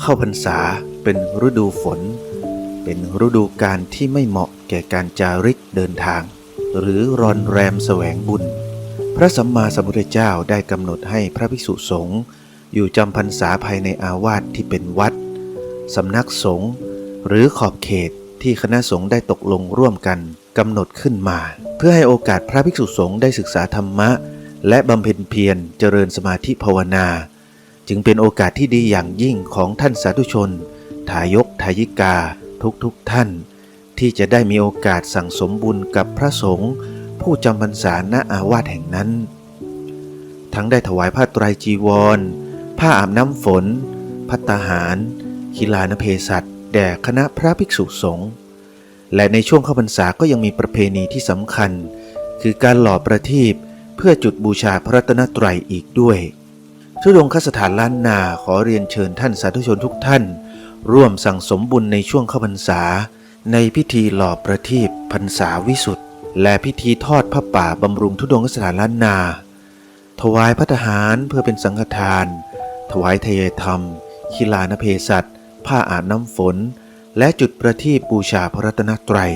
เข้าพรรษาเป็นฤดูฝน เป็นฤดูการที่ไม่เหมาะแก่การจาริกเดินทาง หรือรอนแรมแสวงบุญ พระสัมมาสัมพุทธเจ้าได้กำหนดให้พระภิกษุสงฆ์อยู่จำพรรษาภายในอาวาสที่เป็นวัดสำนักสงฆ์หรือขอบเขตที่คณะสงฆ์ได้ตกลงร่วมกันกำหนดขึ้นมา เพื่อให้โอกาสพระภิกษุสงฆ์ได้ศึกษาธรรมะ และบำเพ็ญเพียรเจริญสมาธิภาวนา จึงเป็นโอกาสที่ดีอย่างยิ่งของท่านสาธุชน ทายกทายิกา ทุกๆทท่าน ที่จะได้มีโอกาสสั่งสมบุญกับพระสงฆ์ผู้จำพรรษาณอาวาสแห่งนั้น ทั้งได้ถวายผ้าไตรจีวร ผ้าอาบน้ำฝน พัตตาหารคิลานเพสัตแด่คณะพระภิกษุสงฆ์และในช่วงเข้าพรรษาก็ยังมีประเพณีที่สำคัญ คือการหล่อประทีปเพื่อจุดบูชาพระรัตนตรัยอีกด้วย ทุดงคสถานล้านนาขอเรียนเชิญท่านสาธุชนทุกท่าน ร่วมสั่งสมบุญในช่วงเข้าพรรษา ในพิธีหล่อประทีปพรรษาวิสุทธ์และพิธีทอดผ้าป่าบำรุงทุดงคสถานล้านนา ถวายพระทหารเพื่อเป็นสังฆทาน ถวายทยธรรมคิลานเพสัตผ้าอาบน้ำฝน และจุดประทีปบูชาพระรัตนตรัย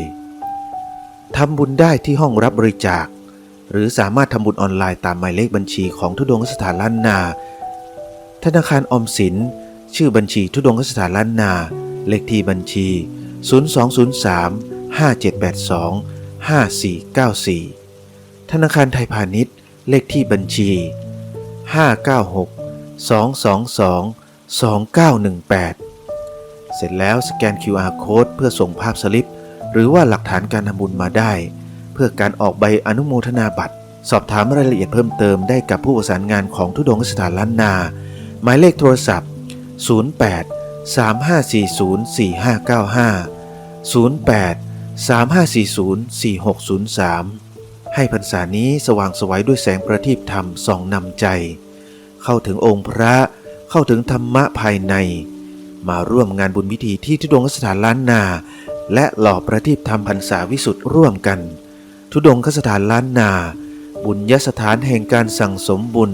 ทำบุญได้ที่ห้องรับบริจาค หรือสามารถทำบุญออนไลน์ตามหมายเลขบัญชีของทุดงคสถานล้านนา ธนาคารออมสิน ชื่อบัญชีทุดงคสถานล้านนา เลขที่บัญชี 0203 5782 5494 ธนาคารไทยพาณิชย์ เลขที่บัญชี 596 222 2918 เสร็จแล้วสแกน QR Code เพื่อส่งภาพสลิป หรือว่าหลักฐานการทำบุญมาได้ เพื่อการออกใบอนุโมทนาบัตร สอบถามรายละเอียดเพิ่มเติมได้กับผู้ประสานงานของทุดงสถานล้านนา หมายเลขโทรศัพท์ 08 3540 4595 08 3540 4603 ให้พรรษานี้สว่างสวัยด้วยแสงประทีปธรรมส่องนำใจ เข้าถึงองค์พระเข้าถึงธรรมะภายใน มาร่วมงานบุญพิธีที่ทุดงสถานล้านนา และหล่อประทีปธรรมพรรษาวิสุทธ์ร่วมกัน ทุดงคสถานล้านนา บุญยสถานแห่งการสั่งสมบุญ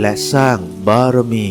และสร้างบารมี